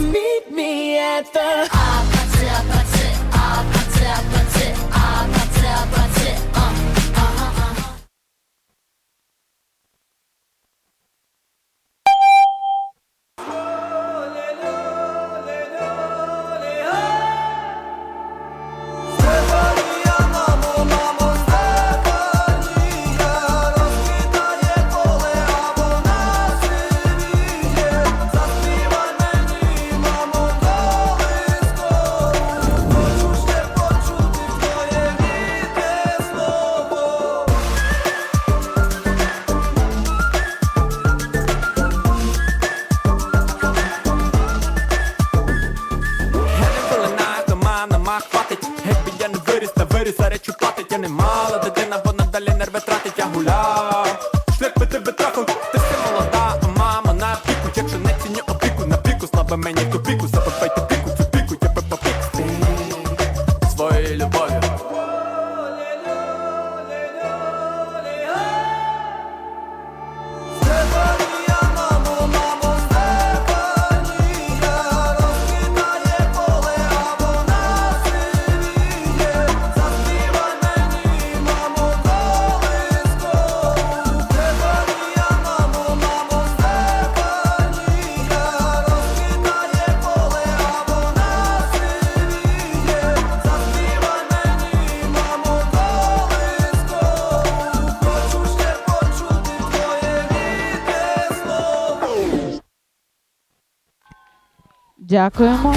Meet me at the нема хватить. Геть я не виріс, та виріс, а речі платить. Я не мала дитина, вона далі нерви тратить. Я гуляв, шлях би тебе трахав. Ти все молода, а мама на піку. Якщо не ціню опіку, на піку слабе мені ту піку, Дякуємо.